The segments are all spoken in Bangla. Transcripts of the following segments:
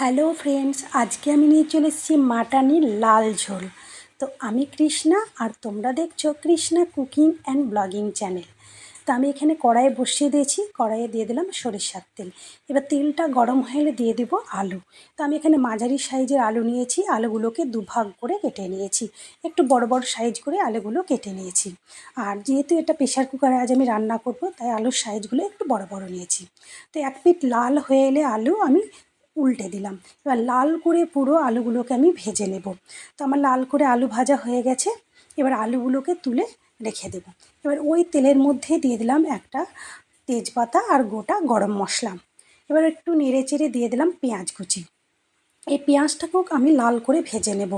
হ্যালো ফ্রেন্ডস, আজকে আমি নিয়ে চলে এসেছি মাটানির লাল ঝোল। তো আমি কৃষ্ণা আর তোমরা দেখছ Krishna cooking and blogging channel. তো আমি এখানে কড়াইয়ে বসিয়ে দিয়েছি, কড়াইয়ে দিয়ে দিলাম সরিষার তেল। এবার তেলটা গরম হলে দিয়ে দেব আলু। তো আমি এখানে মাঝারি সাইজের আলু নিয়েছি, আলুগুলোকে দুভাগ করে কেটে নিয়েছি। একটু বড় বড় সাইজ করে আলুগুলো কেটে নিয়েছি। আর যেহেতু এটা প্রেশার কুকারে আজ আমি রান্না করব, তাই আলুর সাইজগুলো একটু বড় বড় নিয়েছি। তো এক পিঠ লাল হয়ে এলে আলু আমি উল্টে দিলাম। এবার লাল করে পুরো আলুগুলোকে আমি ভেজে নেব। তো আমার লাল করে আলু ভাজা হয়ে গেছে। এবার আলুগুলোকে তুলে রেখে দেব। এবার ওই তেলের মধ্যে দিয়ে দিলাম একটা তেজপাতা আর গোটা গরম মশলা। এবার একটু নেড়ে চেড়ে দিয়ে দিলাম পেঁয়াজ কুচি। এই পেঁয়াজটাকেও আমি লাল করে ভেজে নেব।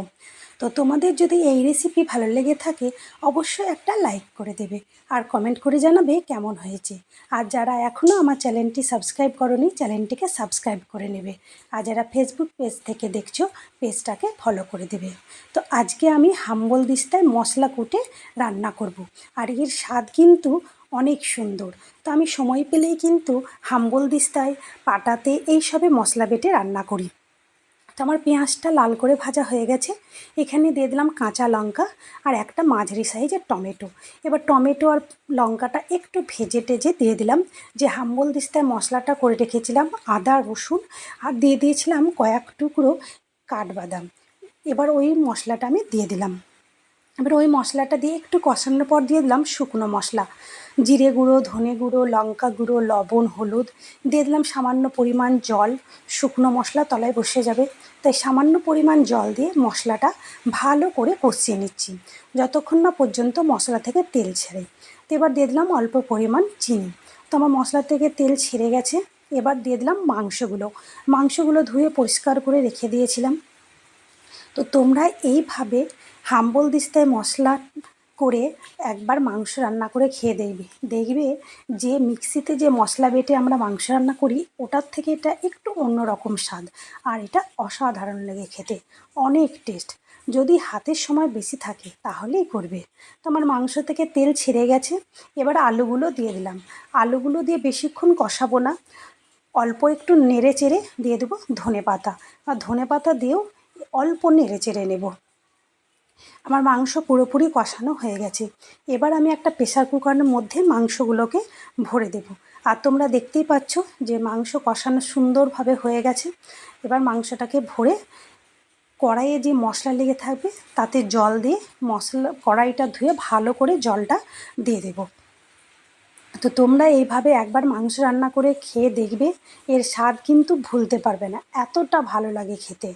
তো তোমাদের যদি এই রেসিপি ভালো লেগে থাকে, অবশ্যই একটা লাইক করে দেবে। আর কমেন্ট করে জানাবে কেমন হয়েছে। আর যারা এখনও আমার চ্যানেলটি সাবস্ক্রাইব করনি চ্যানেলটিকে সাবস্ক্রাইব করে নেবে। আর যারা ফেসবুক পেজ থেকে দেখছ পেজটাকে ফলো করে দেবে। তো আজকে আমি হাম্বল দিস্তায় মশলা কুটে রান্না করব। আর এর স্বাদ কিন্তু অনেক সুন্দর। তো আমি সময় পেলেই কিন্তু হাম্বল দিস্তায়, পাটাতে এইসবে মশলা বেটে রান্না করি। তো আমার পেঁয়াজটা লাল করে ভাজা হয়ে গেছে। এখানে দিয়ে দিলাম কাঁচা লঙ্কা আর একটা মাঝারি সাইজের টমেটো। এবার টমেটো আর লঙ্কাটা একটু ভেজে টেজে দিয়ে দিলাম। যে হাম্বল দিস্তায় মশলাটা করে রেখেছিলাম, আদা, রসুন আর দিয়ে দিয়েছিলাম কয়েক টুকরো কাঠবাদাম। এবার ওই মশলাটা আমি দিয়ে দিলাম। এবার ওই মশলাটা দিয়ে একটু কষানোর পর দিয়ে দিলাম শুকনো মশলা। জিরে গুঁড়ো, ধনে গুঁড়ো, লঙ্কা গুঁড়ো, লবণ, হলুদ দিয়ে দিলাম সামান্য পরিমাণ জল। শুকনো মশলা তলায় বসে যাবে। তাই সামান্য পরিমাণ জল দিয়ে মশলাটা ভালো করে কষিয়ে নিচ্ছি। যতক্ষণ না পর্যন্ত মশলা থেকে তেল ছেড়ে। তো এবার দিয়ে দিলাম অল্প পরিমাণ চিনি। তো আমার মশলা থেকে তেল ছেড়ে গেছে। এবার দিয়ে দিলাম মাংসগুলো। মাংসগুলো ধুয়ে পরিষ্কার করে রেখে দিয়েছিলাম। তো তোমরা এইভাবে হাম্বল দিস্তায় মশলা করে একবার মাংস রান্না করে খেয়ে দেখবে। দেখবে যে মিক্সিতে যে মশলা বেটে আমরা মাংস রান্না করি, ওটার থেকে এটা একটু অন্যরকম স্বাদ। আর এটা অসাধারণ লেগে খেতে। অনেক টেস্ট। যদি হাতের সময় বেশি থাকে, তাহলেই করবে। তো আমার মাংস থেকে তেল ছেড়ে গেছে। এবার আলুগুলো দিয়ে দিলাম। আলুগুলো দিয়ে বেশিক্ষণ কষাবো না। অল্প একটু নেড়ে চেড়ে দিয়ে দেবো ধনে পাতা আর ধনে পাতা দিয়েও অল্প নেড়ে চেড়ে নেব। আমার মাংস পুরোপুরি কষানো হয়ে গেছে। এবার আমি একটা প্রেশার কুকারের মধ্যে মাংসগুলোকে ভরে দেব। আর তোমরা দেখতেই পাচ্ছ যে মাংস কষানো সুন্দরভাবে হয়ে গেছে। এবার মাংসটাকে ভরে কড়াইয়ে যে মশলা লেগে থাকবে, তাতে জল দিয়ে মশলা কড়াইটা ধুয়ে ভালো করে জলটা দিয়ে দেবো। তো তোমরা এইভাবে একবার মাংস রান্না করে খেয়ে দেখবে, এর স্বাদ কিন্তু ভুলতে পারবে না। এতটা ভালো লাগে খেতে।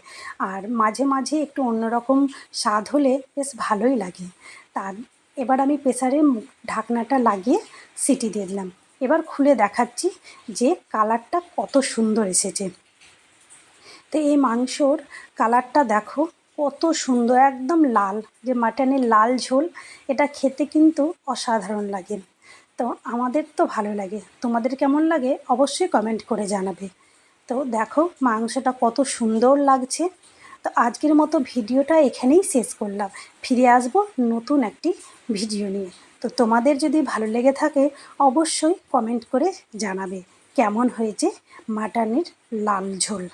আর মাঝে মাঝে একটু অন্যরকম স্বাদ হলে বেশ ভালোই লাগে। তার, এবার আমি প্রেসারে ঢাকনাটা লাগিয়ে সিটি দিয়ে দিলাম। এবার খুলে দেখাচ্ছি যে কালারটা কত সুন্দর এসেছে। তো এই মাংসর কালারটা দেখো, কত সুন্দর, একদম লাল, যে মাটনের লাল ঝোল, এটা খেতে কিন্তু অসাধারণ লাগে। তো আমাদের তো ভালো লাগে। তোমাদের কেমন লাগে অবশ্যই কমেন্ট করে জানাবে। তো দেখো, মাংসটা কত সুন্দর লাগছে। তো আজকের মতো ভিডিওটা এখানেই শেষ করলাম। ফিরে আসব নতুন একটি ভিডিও নিয়ে। তো তোমাদের যদি ভালো লেগে থাকে, অবশ্যই কমেন্ট করে জানাবে। কেমন হয়েছে মাটানের লাল ঝোল?